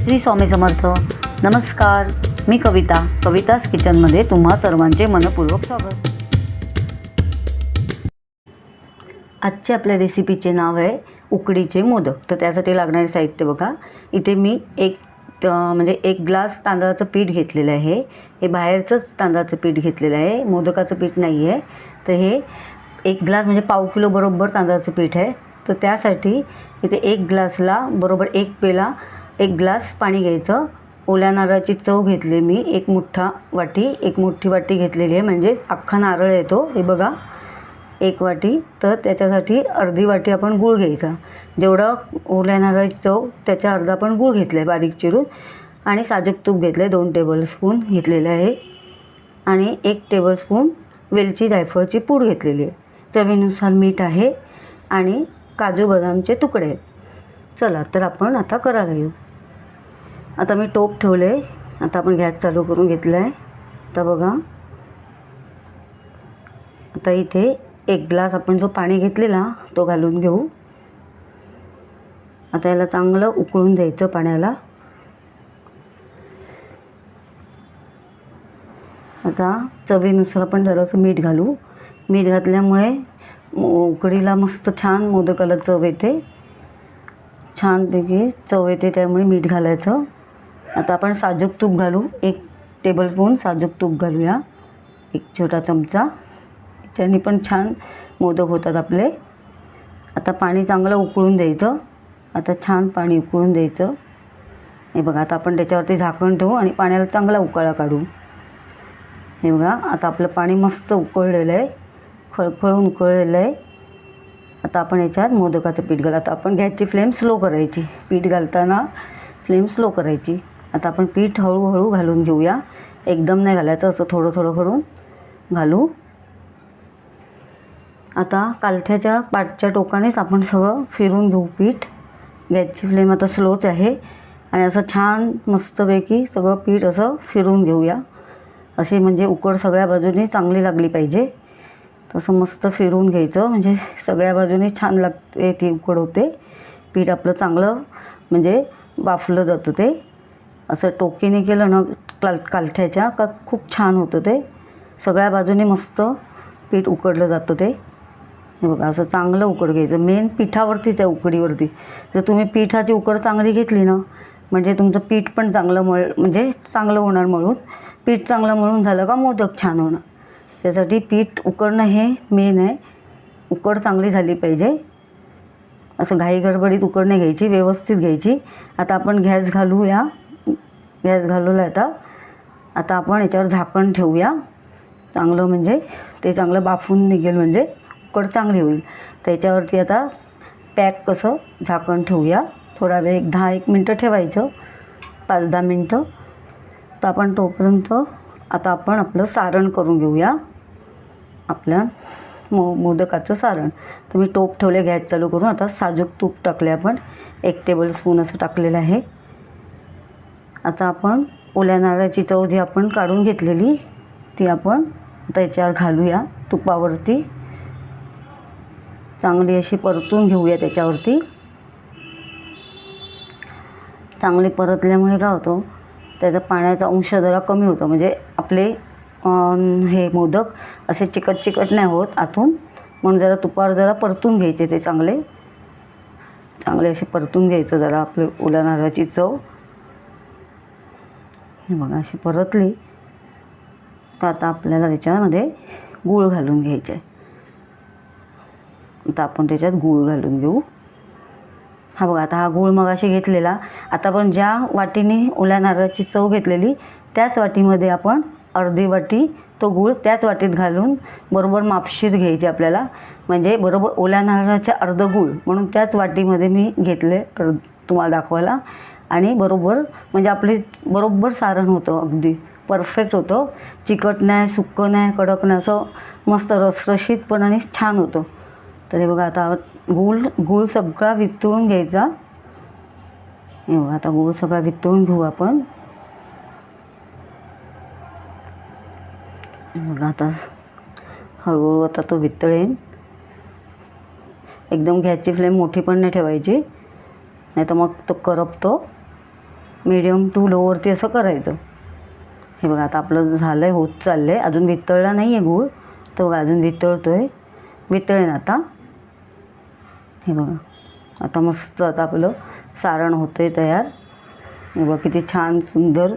श्री स्वामी समर्थ. नमस्कार. मी कविता. कविताज किचनमध्ये तुम्हा सर्वांचे मनपूर्वक स्वागत. आजच्या आपल्या रेसिपीचे नाव आहे उकडीचे मोदक. तर त्यासाठी लागणारे साहित्य बघा. इथे मी एक म्हणजे एक ग्लास तांदळाचं पीठ घेतलेलं आहे. हे बाहेरचंच तांदळाचं पीठ घेतलेलं आहे. मोदकाचं पीठ नाही आहे. तर हे एक ग्लास म्हणजे पाव किलो बरोबर तांदळाचं पीठ आहे. तर त्यासाठी इथे एक ग्लासला बरोबर एक पेला एक ग्लास पाणी घ्यायचं. ओल्या नारळाची चव घेतली मी. एक मुठ्ठा वाटी एक मोठी वाटी घेतलेली आहे. म्हणजे अख्खा नारळ येतो हे बघा. एक वाटी. तर त्याच्यासाठी अर्धी वाटी आपण गूळ घ्यायचा. जेवढं ओल्या नारळाची चव त्याच्या अर्धा आपण गूळ घेतलं आहे बारीक चिरून. आणि साजूक तूप घेतलं आहे दोन टेबलस्पून घेतलेलं आहे. आणि एक टेबलस्पून वेलची जायफळची पूड घेतलेली आहे. चवीनुसार मीठ आहे. आणि काजू बदामचे तुकडे आहेत. चला तर आपण आता करायला येऊ. आता मी टोप ठेवले. आता आपण गॅस चालू करून घेतला आहे आता बघा. आता इथे एक ग्लास आपण जो पाणी घेतलेला तो घालून घेऊ. आता याला चांगलं उकळून द्यायचं पाण्याला. आता चवीनुसार आपण जरासं मीठ घालू. मीठ घातल्यामुळे उकडीला मस्त छान मोदकाला चव येते. छानपैकी चव येते त्यामुळे मीठ घालायचं. आता आपण साजूक तूप घालू. एक टेबलस्पून साजूक तूप घालूया. एक छोटा चमचा. याच्याने पण छान मोदक होतात आपले. आता पाणी चांगलं उकळून द्यायचं. आता छान पाणी उकळून द्यायचं. हे बघा आता आपण त्याच्यावरती झाकण ठेवू आणि पाण्याला चांगला उकळा काढू. हे बघा आता आपलं पाणी मस्त उकळलेलं आहे. खळखळून उकळलेलं आहे. आता आपण याच्यात मोदकाचं पीठ घाल. आता आपण गॅसची फ्लेम स्लो करायची. पीठ घालताना फ्लेम स्लो करायची. आता आपण पीठ हळूहळू घालून घेऊया. एकदम नाही घालायचं असं थोडं थोडं करून घालू. आता कालथ्याच्या पाठच्या टोकानेच आपण सगळं फिरून घेऊ पीठ. गॅसची फ्लेम आता स्लोच आहे आणि असं छान मस्तपैकी सगळं पीठ असं फिरून घेऊया. अशी म्हणजे उकड सगळ्या बाजूनी चांगली लागली पाहिजे. तसं मस्त फिरून घ्यायचं म्हणजे सगळ्या बाजूने छान लागते ती उकड होते. पीठ आपलं चांगलं म्हणजे वाफलं जातं ते. असं टोकीने केलं ना काल कालथ्याच्या का खूप छान होतं ते. सगळ्या बाजूने मस्त पीठ उकडलं जातं ते. हे बघा असं चांगलं उकड घ्यायचं. मेन पिठावरतीच आहे उकडीवरती. जर तुम्ही पिठाची उकड चांगली घेतली ना म्हणजे तुमचं पीठ पण चांगलं मळ म्हणजे चांगलं होणार मळून. पीठ चांगलं मळून झालं का मोदक छान होणार. त्यासाठी पीठ उकडणं हे मेन आहे. उकड चांगली झाली पाहिजे. असं घाई गडबडीत उकड नाही घ्यायची व्यवस्थित घ्यायची. आता आपण गॅस घालूया. गॅस घालवला आता आता आपण याच्यावर झाकण ठेवूया. चांगलं म्हणजे ते चांगलं बाफून निघेल म्हणजे उकड चांगली होईल. त्याच्यावरती आता पॅक कसं झाकण ठेवूया. थोडा वेळ एक दहा एक मिनटं ठेवायचं. पाच दहा मिनटं. तर आपण तोपर्यंत आता आपण आपलं सारण करून घेऊया. आपल्या मो मोदकाचं सारण. तर मी टोप ठेवले गॅस चालू करून आता साजूक तूप टाकले आपण. एक टेबल स्पून असं टाकलेलं आहे. आता आपण ओल्या नारळाची चव जी आपण काढून घेतलेली ती आपण आता याच्यावर घालूया. तुपावरती. चांगली अशी परतून घेऊया त्याच्यावरती. चांगली परतल्यामुळे काय होतं त्याचा पाण्याचा अंश जरा कमी होतो. म्हणजे आपले हे मोदक असे चिकट चिकट नाही होत आतून. म्हणून जरा तुपावर जरा परतून घ्यायचे ते चांगले. चांगले असे परतून घ्यायचं जरा आपले ओल्या नारळाची चव. हे बघा अशी परतली तर आता आपल्याला त्याच्यामध्ये गूळ घालून घ्यायचे आता आपण त्याच्यात गूळ घालून घेऊ. हा बघा आता हा गूळ मग अशी घेतलेला. आता आपण ज्या वाटीने ओल्या नारळाची चव घेतलेली त्याच वाटीमध्ये आपण अर्धी वाटी तो गूळ त्याच वाटीत घालून बरोबर मापशीर घ्यायची आपल्याला. म्हणजे बरोबर ओल्या नारळाच्या अर्ध गूळ म्हणून त्याच वाटीमध्ये मी घेतले अर्ध तुम्हाला दाखवायला. आणि बरोबर म्हणजे आपली बरोबर सारण होतं अगदी. परफेक्ट होतं. चिकट नाही सुक्कं नाही कडक नाही असं मस्त रसरशीत पण आणि छान होतं. तर हे बघा आता गूळ गूळ सगळा वितळून घ्यायचा. हे बघा आता गूळ सगळा वितळून घेऊ आपण. बघा आता हळूहळू आता तो वितळेल. एकदम गॅसची फ्लेम मोठी पण नाही ठेवायची. नाही तर मग तो करपतो. मिडियम टू लोवरती असं करायचं. हे बघा आता आपलं झालं आहे होत चाललं आहे अजून वितळला नाही आहे गूळ. तो बघा अजून वितळतो आहे वितळेन आता. हे बघा. आता मस्त आता आपलं सारण होतं आहे तयार. हे बघा किती छान सुंदर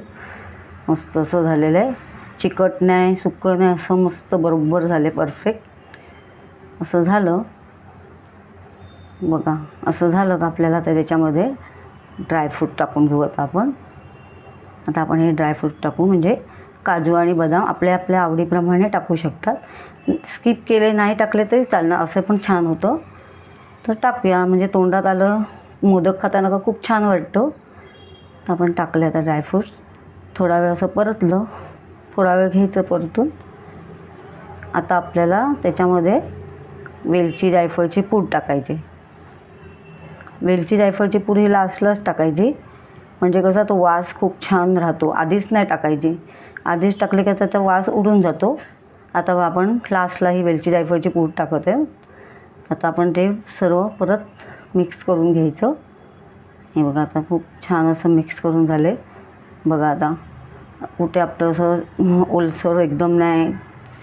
मस्त असं झालेलं आहे. चिकट नाही सुकं नाही असं मस्त बरोबर झाले परफेक्ट असं झालं. बघा असं झालं का आपल्याला आता त्याच्यामध्ये? ड्रायफ्रूट टाकून घेऊ आता आपण. आता आपण हे ड्रायफ्रूट टाकू म्हणजे काजू आणि बदाम आपल्या आपल्या आवडीप्रमाणे टाकू शकतात. स्किप केले नाही टाकले तरी चालणार असं पण छान होतं. तर टाकूया म्हणजे तोंडात आलं मोदक खाताना का खूप छान वाटतं. आपण टाकले आता ड्रायफ्रूट्स थोडा वेळ असं परतलं थोडा वेळ घ्यायचं परतून. आता आपल्याला त्याच्यामध्ये वेलची जायफळची पूड टाकायची. वेलची जायफळची पूड ही लास्टलाच टाकायची. म्हणजे कसा तो वास खूप छान राहतो. आधीच नाही टाकायची. आधीच टाकले की त्याचा वास उडून जातो. आता आपण लास्टला ही वेलची जायफळची पूड टाकत आहे. आता आपण ते सर्व परत मिक्स करून घ्यायचं. हे बघा आता खूप छान असं मिक्स करून झाले. बघा आता कुठे आपलं असं ओलसर एकदम नाही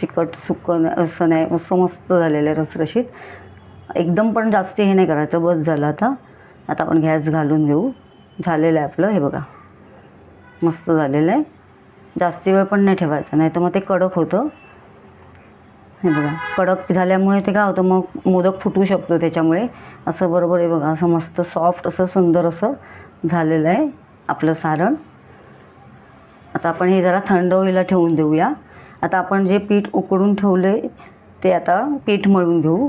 चिकट सुकं नाही असं नाही असं मस्त झालेलं आहे रसरशीत. एकदम पण जास्त हे नाही करायचं बस झालं आता. आता आपण गॅस घालून घेऊ. झालेलं आहे आपलं हे बघा. मस्त झालेलं आहे. जास्ती वेळ पण नाही ठेवायचं नाही तर मग ते कडक होतं. हे बघा कडक झाल्यामुळे ते काय होतं मग मोदक फुटू शकतो त्याच्यामुळे. असं बरोबर आहे बघा असं मस्त सॉफ्ट असं सुंदर असं झालेलं आहे आपलं सारण. आता आपण हे जरा थंड होईला ठेवून देऊया. आता आपण जे पीठ उकडून ठेवले ते आता पीठ मळून घेऊ.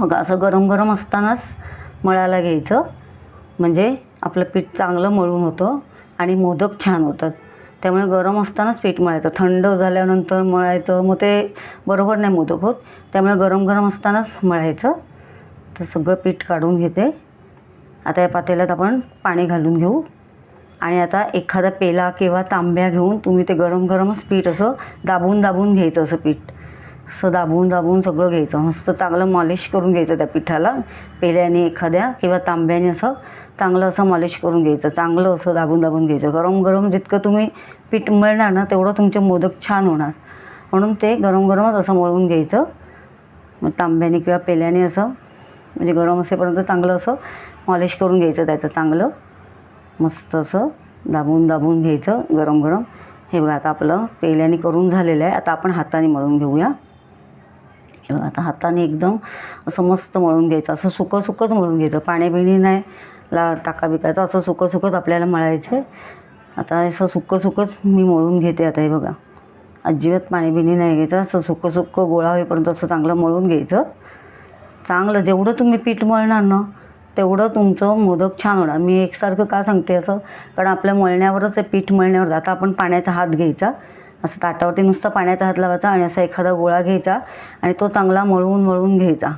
बघा असं गरम गरम असतानाच मळायला घ्यायचं. म्हणजे आपलं पीठ चांगलं मळून होतं आणि मोदक छान होतात. त्यामुळे गरम असतानाच पीठ मळायचं. थंड झाल्यानंतर मळायचं. मग ते बरोबर नाही मोदक होत. त्यामुळे गरम गरम असतानाच मळायचं. तर सगळं पीठ काढून घेते. आता या पातेल्यात आपण पाणी घालून घेऊ. आणि आता एखादा पेला किंवा तांब्या घेऊन तुम्ही ते गरम गरमच पीठ असं दाबून दाबून घ्यायचं असं पीठ. असं दाबून दाबून सगळं घ्यायचं. मस्त चांगलं मॉलिश करून घ्यायचं त्या पिठाला. पेल्याने एखाद्या किंवा तांब्याने असं चांगलं असं मॉलिश करून घ्यायचं. चांगलं असं दाबून दाबून घ्यायचं. गरम गरम जितकं तुम्ही पीठ मळणार ना तेवढं तुमचे मोदक छान होणार. म्हणून ते गरम गरमच असं मळून घ्यायचं. मग तांब्याने किंवा पेल्याने असं म्हणजे गरम असेपर्यंत चांगलं असं मॉलिश करून घ्यायचं त्याचं चांगलं. मस्त असं दाबून दाबून घ्यायचं गरम गरम हे बघा आता आपलं पेल्याने करून झालेलं आहे. आता आपण हाताने मळून घेऊया. आता हाताने एकदम असं मस्त मळून घ्यायचं असं सुकं सुकंच मळून घ्यायचं. पाण्याबिणी नाही ला टाका बिकायचं असं सुकं सुकंच आपल्याला मळायचं. आहे आता असं सुकं सुकंच मी मळून घेते आता हे बघा. अजिबात पाणीबिणी नाही घ्यायचं असं सुकं सुकं गोळा होईपर्यंत असं चांगलं मळून घ्यायचं. चांगलं जेवढं तुम्ही पीठ मळणार ना तेवढं तुमचं मोदक छान होणार. मी एकसारखं का सांगते असं? कारण आपल्या मळण्यावरच आहे पीठ मळण्यावर आता आपण पाण्याचा हात घ्यायचा. असं ताटावरती नुसता पाण्याचा हात लावायचा आणि असा एखादा गोळा घ्यायचा आणि तो चांगला मळून मळून घ्यायचा.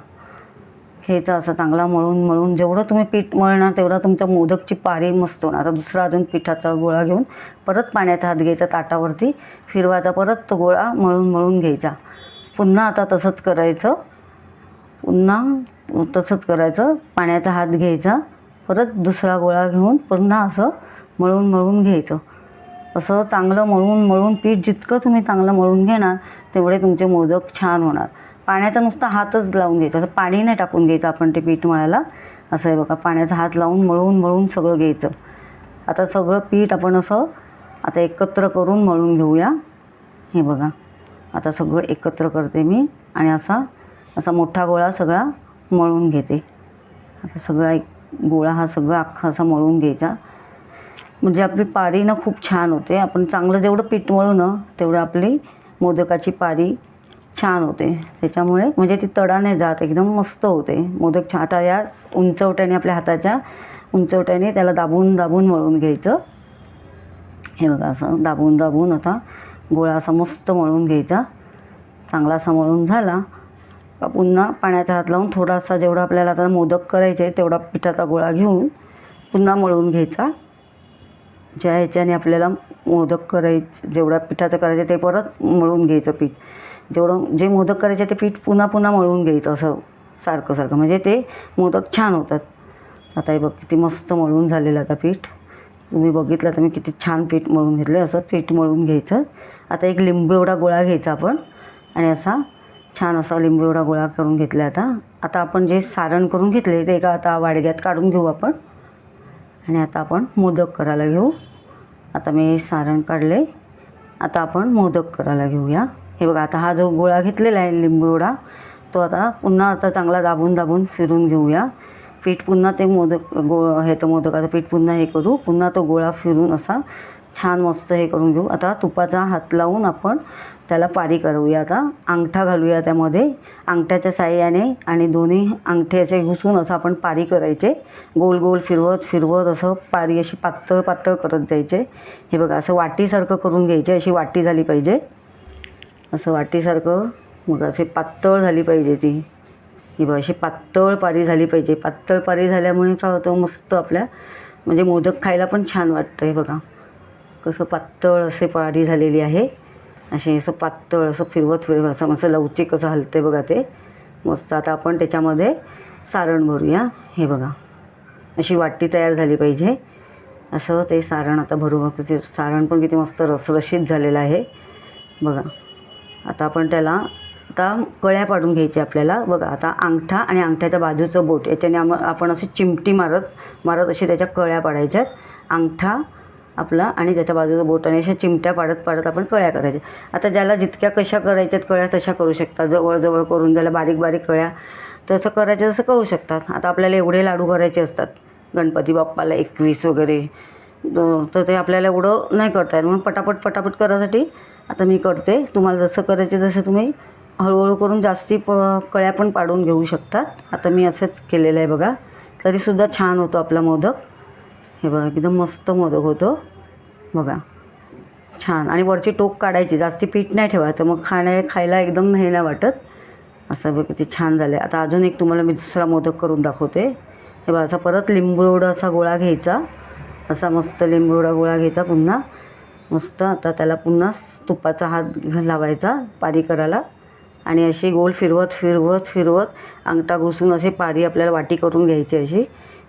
घ्यायचा असं चांगला मळून मळून. जेवढं तुम्ही पीठ मळणार तेवढा तुमच्या मोदकची पारी मस्त होणार. आता दुसरा अजून पिठाचा गोळा घेऊन परत पाण्याचा हात घ्यायचा ताटावरती. फिरवायचा परत तो गोळा मळून मळून घ्यायचा. पुन्हा आता तसंच करायचं. पुन्हा तसंच करायचं. पाण्याचा हात घ्यायचा. परत दुसरा गोळा घेऊन पुन्हा असं मळून मळून घ्यायचं. असं चांगलं मळून मळून पीठ जितकं तुम्ही चांगलं मळून घेणार तेवढे तुमचे मोदक छान होणार. पाण्याचा नुसता हातच लावून घ्यायचा असं पाणी नाही टाकून घ्यायचं आपण ते पीठ मळायला. असं आहे बघा पाण्याचा हात लावून मळून मळून सगळं घ्यायचं. आता सगळं पीठ आपण असं आता एकत्र करून मळून घेऊया. हे बघा आता सगळं एकत्र करते मी आणि असा असा मोठा गोळा सगळा मळून घेते. आता सगळा एक गोळा हा सगळा अख्खा असा मळून घ्यायचा. म्हणजे आपली पारी ना खूप छान होते. आपण चांगलं जेवढं पीठ मळू ना तेवढं आपली मोदकाची पारी छान होते. त्याच्यामुळे म्हणजे ती तडा नाही जात एकदम मस्त होते. मोदक छान आता या उंचवट्याने आपल्या हाताच्या उंचवट्याने त्याला दाबून दाबून मळून घ्यायचं. हे बघा असं दाबून दाबून आता गोळा असा मस्त मळून घ्यायचा. चांगला असा मळून झाला. का पुन्हा पाण्याचा हात लावून थोडासा जेवढा आपल्याला आता मोदक करायचे तेवढा पिठाचा गोळा घेऊन पुन्हा मळून घ्यायचा. ज्या ह्याच्याने आपल्याला मोदक करायचे जेवढ्या पिठाचं करायचं ते परत मळून घ्यायचं पीठ. जेवढं जे मोदक करायचे ते पीठ पुन्हा पुन्हा मळून घ्यायचं असं सारखं सारखं. म्हणजे ते मोदक छान होतात. आता हे बघ किती मस्त मळून झालेलं आता पीठ. तुम्ही बघितलं तर मी किती छान पीठ मळून घेतलं असं पीठ मळून घ्यायचं. आता एक लिंबू एवढा गोळा घ्यायचा आपण. आणि असा छान असा लिंबू एवढा गोळा करून घेतला आता. आता आपण जे सारण करून घेतले ते एका आता वाडग्यात काढून घेऊ आपण. आणि आता आपण मोदक करायला घेऊ. आता मी सारण काढले. आता आपण मोदक करायला घेऊया. हे बघा आता हा जो गोळा घेतलेला आहे लिंबू तो आता पुन्हा आता चांगला दाबून दाबून फिरून घेऊया. पीठ पुन्हा ते मोदक गो हे तर मोदकाचं पीठ पुन्हा हे करू. पुन्हा तो गोळा फिरून असा छान मस्त हे करून घेऊ. आता तुपाचा हात लावून आपण त्याला पारी करूया. आता अंगठा घालूया त्यामध्ये. अंगठ्याच्या साह्याने आणि दोन्ही अंगठे असे घुसून असं आपण पारी करायचे. गोल गोल फिरवत फिरवत असं पारी अशी पातळ पातळ करत जायचे. हे बघा असं वाटीसारखं करून घ्यायचे अशी वाटी झाली पाहिजे. असं वाटीसारखं मग असे पातळ झाली पाहिजे ती. ही बघा अशी पातळ पारी झाली पाहिजे. पातळ पारी झाल्यामुळे काय होतं मस्त आपल्या म्हणजे मोदक खायला पण छान वाटतं हे बघा. कसं पातळ असे पारी झालेली आहे. असे असं पातळ असं फिरवत फिरवत असं मस्त लवचिक असं हलते बघा ते. मस्त आता आपण त्याच्यामध्ये सारण भरूया. हे बघा. अशी वाटी तयार झाली पाहिजे. असं ते सारण आता भरू बघ. ते सारण पण किती मस्त रसरशीत झालेलं आहे. बघा. आता आपण त्याला आता कळ्या पाडून घ्यायच्या आपल्याला. बघा आता अंगठा आणि अंगठ्याच्या बाजूचं बोट. याच्याने आम आपण अशी चिमटी मारत मारत असे त्याच्या कळ्या पाडायच्यात. अंगठा आपला आणि त्याच्या बाजूचं बोट आणि अशा चिमट्या पाडत पाडत आपण कळ्या करायच्या. आता ज्याला जितक्या कशा करायच्यात कळ्या तशा करू शकतात जवळजवळ करून ज्याला बारीक बारीक कळ्या तसं करायचं तसं करू शकतात. आता आपल्याला एवढे लाडू करायचे असतात. गणपती बाप्पाला एकवीस वगैरे. तर ते आपल्याला एवढं नाही करता येत. म्हणून पटापट पटापट करायसाठी आता मी करते. तुम्हाला जसं करायचे तसं तुम्ही हळूहळू करून जास्ती प कळ्या पण पाडून घेऊ शकतात आता मी असंच केलेलं आहे बघा. तरीसुद्धा छान होतो आपला मोदक. हे बघा एकदम मस्त मोदक होतो. बघा छान. आणि वरची टोक काढायची जास्ती पीठ नाही ठेवायचं. मग खाण्या खायला एकदम हे नाही वाटत. असं बघ किती छान झालं आहे आता अजून एक तुम्हाला मी दुसरा मोदक करून दाखवते. हे बघा असा परत लिंबू एवढा असा गोळा घ्यायचा. असा मस्त लिंबू एवढा गोळा घ्यायचा पुन्हा. मस्त आता त्याला पुन्हा तुपाचा हात लावायचा पारी करायला. आणि अशी गोल फिरवत फिरवत फिरवत अंगठा घुसून अशी पारी आपल्याला वाटी करून घ्यायची अशी.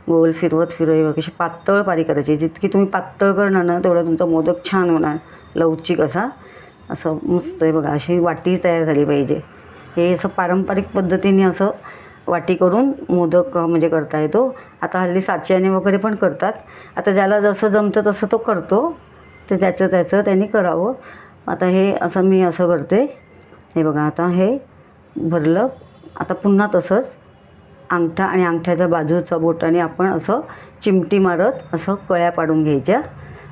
गोल फिरवत फिरवत अशी पातळ पारी करायची. जितकी तुम्ही पातळ करणार ना तेवढा तुमचा मोदक छान होणार. लवचिक असा असं मस्त आहे बघा अशी वाटी तयार झाली पाहिजे. हे असं पारंपरिक पद्धतीने असं वाटी करून मोदक म्हणजे करता येतो. आता हल्ली साच्याने वगैरे पण करतात. आता ज्याला जसं जमतं तसं तो करतो. ते त्याचं त्याचं त्यांनी करावं. आता हे असं मी असं करते. हे बघा आता हे भरलं. आता पुन्हा तसंच. अंगठा आणि अंगठ्याच्या बाजूचा बोटाने आपण असं चिमटी मारत असं कळ्या पाडून घ्यायच्या.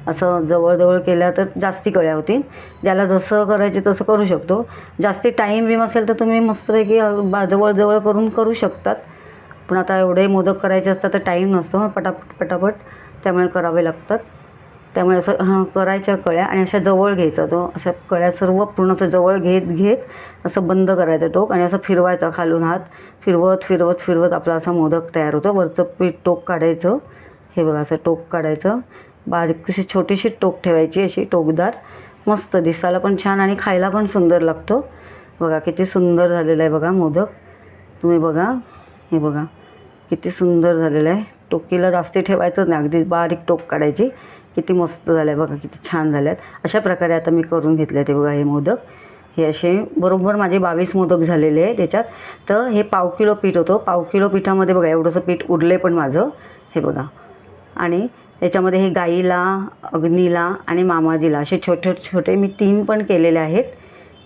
असं जवळजवळ केल्या तर जास्ती कळ्या होतील. ज्याला जसं करायचे तसं करू शकतो. जास्ती टाईम बीम असेल तर तुम्ही मस्तपैकी बा जवळजवळ करून करू शकतात. पण आता एवढे मोदक करायचे असतात तर टाईम नसतो पटापट पटापट त्यामुळे करावे लागतात. त्यामुळे असं हां करायच्या कळ्या आणि अशा जवळ घ्यायचा तो अशा कळ्या सर्व पूर्ण असं जवळ घेत घेत असं बंद करायचं टोक आणि असं फिरवायचा खालून हात. फिरवत फिरवत फिरवत आपला असा मोदक तयार होतो. वरचं पीठ टोक काढायचं. हे बघा असं टोक काढायचं. बारीक अशी छोटीशी टोक ठेवायची अशी टोकदार. मस्त दिसायला पण छान आणि खायला पण सुंदर लागतो. बघा किती सुंदर झालेलं आहे बघा मोदक. तुम्ही बघा हे बघा. किती सुंदर झालेलं आहे. टोकीला जास्ती ठेवायचंच नाही. अगदी बारीक टोक काढायची. किती मस्त झालं आहे बघा किती छान झाल्यात. आहेत अशा प्रकारे आता मी करून घेतले ते बघा हे मोदक. हे असे बरोबर माझे बावीस मोदक झालेले आहे त्याच्यात. तर हे पाव किलो पीठ होतं. पाव किलो पिठामध्ये बघा एवढंसं पीठ उरले पण माझं. हे बघा. आणि त्याच्यामध्ये हे गाईला अग्नीला आणि मामाजीला असे छोटे छोटे मी तीन पण केलेले आहेत.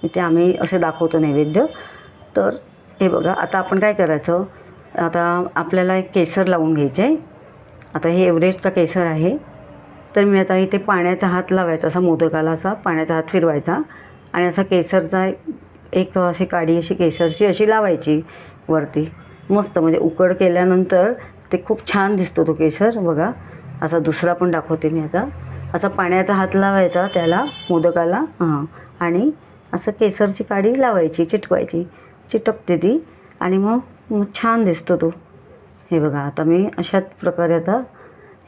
इथे आम्ही असे दाखवतो नैवेद्य. तर हे बघा आता आपण काय करायचं? आता आपल्याला एक केसर लावून घ्यायचे आहे आता हे एव्हरेस्टचा केसर आहे. तर मी आता इथे पाण्याचा हात लावायचा असा मोदकाला असा पाण्याचा हात फिरवायचा. आणि असा केसरचा एक अशी काडी अशी केसरची अशी लावायची वरती. मस्त म्हणजे उकड केल्यानंतर ते खूप छान दिसतो तो केसर बघा. असा दुसरा पण दाखवते मी आता. असा पाण्याचा हात लावायचा त्याला मोदकाला हां. आणि असं केसरची काडी लावायची चिटकवायची. चिटकते ती. आणि मग मग छान दिसतो तो. हे बघा आता मी अशाच प्रकारे आता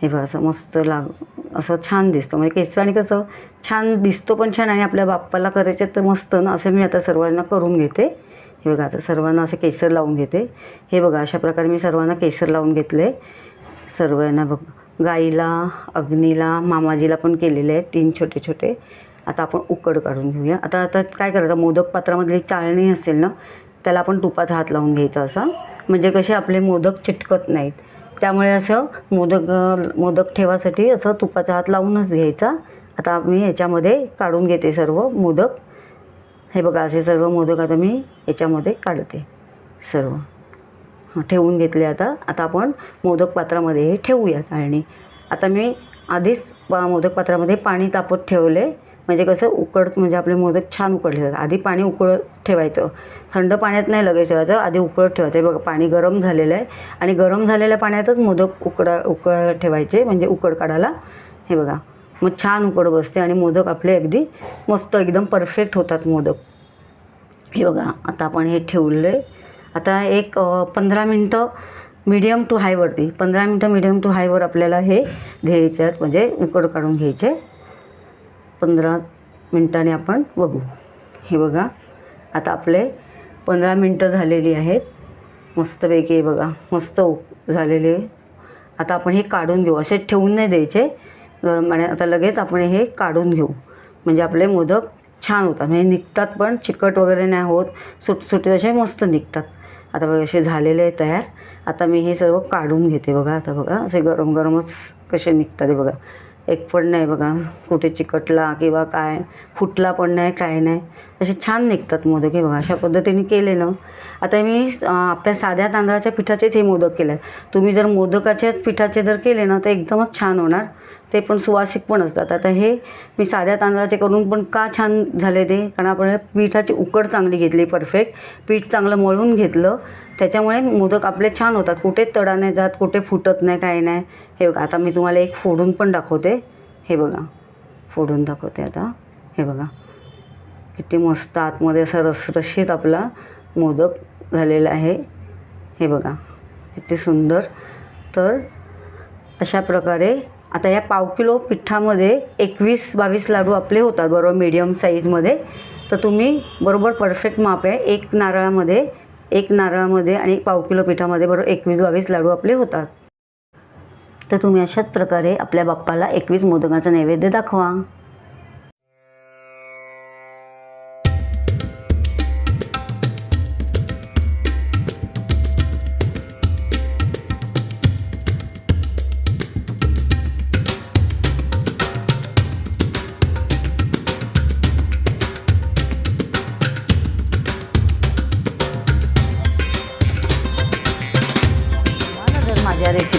हे बघा असं मस्त लाग असं छान दिसतं. म्हणजे केसराने कसं छान दिसतो पण छान आणि आपल्या बाप्पाला करायचे तर मस्त ना असं मी आता सर्वांना करून घेते. हे बघा आता सर्वांना असं केसर लावून घेते. हे बघा अशा प्रकारे मी सर्वांना केसर लावून घेतले. सर्वांना बघ गाईला अग्नीला मामाजीला पण केलेले आहेत तीन छोटे छोटे. आता आपण उकड काढून घेऊया. आता आता काय करायचं मोदक पात्रामधली चाळणी असेल ना त्याला आपण तुपाचा हात लावून घ्यायचा असा. म्हणजे कसे आपले मोदक चिटकत नाहीत. त्यामुळे असं मोदक मोदक ठेवासाठी असं तुपाचा हात लावूनच घ्यायचा. आता मी याच्यामध्ये काढून घेते सर्व मोदक. हे बघा असे सर्व मोदक आता मी याच्यामध्ये काढते. सर्व. हां ठेवून घेतले आता. आता आपण मोदक पात्रामध्ये हे ठेवूयात आणि आता मी आधीच मोदक पात्रामध्ये पाणी तापत ठेवले. म्हणजे कसं उकड म्हणजे आपले मोदक छान उकडले जातात. आधी पाणी उकळत ठेवायचं. थंड पाण्यात नाही लगेच ठेवायचं आधी उकळत ठेवायचं. बघा पाणी गरम झालेलं आहे. आणि गरम झालेल्या पाण्यातच मोदक उकडा उकळ ठेवायचे म्हणजे उकड काढायला. हे बघा मग छान उकड बसते आणि मोदक आपले अगदी मस्त एकदम परफेक्ट होतात मोदक. हे बघा आता आपण हे ठेवले. आता एक पंधरा मिनटं मीडियम टू हायवरती पंधरा मिनटं मीडियम टू हायवर आपल्याला हे घ्यायचे आहेत. म्हणजे उकड काढून घ्यायचे. पंधरा मिनटाने आपण बघू. हे बघा आता आपले पंधरा मिनटं झालेली आहेत. मस्तपैकी हे बघा मस्त झालेले. आता आपण हे काढून घेऊ. असे ठेवून नाही द्यायचे. गरम पाण्यात आता लगेच आपण हे काढून घेऊ. म्हणजे आपले मोदक छान होतात. म्हणजे निघतात पण चिकट वगैरे नाही होत. सुटसुटे असे मस्त निघतात. आता बघा असे झालेले आहे तयार. आता मी हे सर्व काढून घेते बघा. आता बघा असे गरम गरमच कसे निघतात हे बघा. एक पण नाही बघा. कुठे चिकटला किंवा काय फुटला पण नाही काय नाही. असे छान निघतात मोदक हे बघा. अशा पद्धतीने केले ना आता मी आपल्या साध्या तांदळाच्या पिठाचेच हे मोदक केले आहेत तुम्ही जर मोदकाच्याच पिठाचे जर केले ना तर एकदमच छान होणार. ते पण सुवासिक पण असतात. आता हे मी साध्या तांदळाचे करून पण का छान झाले ते? कारण आपण पिठाची उकड चांगली घेतली परफेक्ट पीठ चांगलं मळून घेतलं. त्याच्यामुळे मोदक आपले छान होतात. कुठे तडा नाही जात कुठे फुटत नाही काय नाही. हे बघा आता मी तुम्हाला एक फोडून पण दाखवते. हे बघा फोडून दाखवते आता. हे बघा किती मस्त आतमध्ये असा रसरशीत आपला मोदक झालेला आहे. हे बघा किती सुंदर. तर अशा प्रकारे आता या पाव किलो पिठामध्ये एकवीस बावीस लाडू आपले होतात बरोबर मीडियम साईजमध्ये तर तुम्ही बरोबर परफेक्ट माप आहे. एक नारळामध्ये एक नारळामध्ये आणि पाव किलो पिठामध्ये बरोबर एकवीस बावीस लाडू आपले होतात. तर तुम्ही अशाच प्रकारे आपल्या बाप्पाला एकवीस मोदकाचा नैवेद्य दाखवा.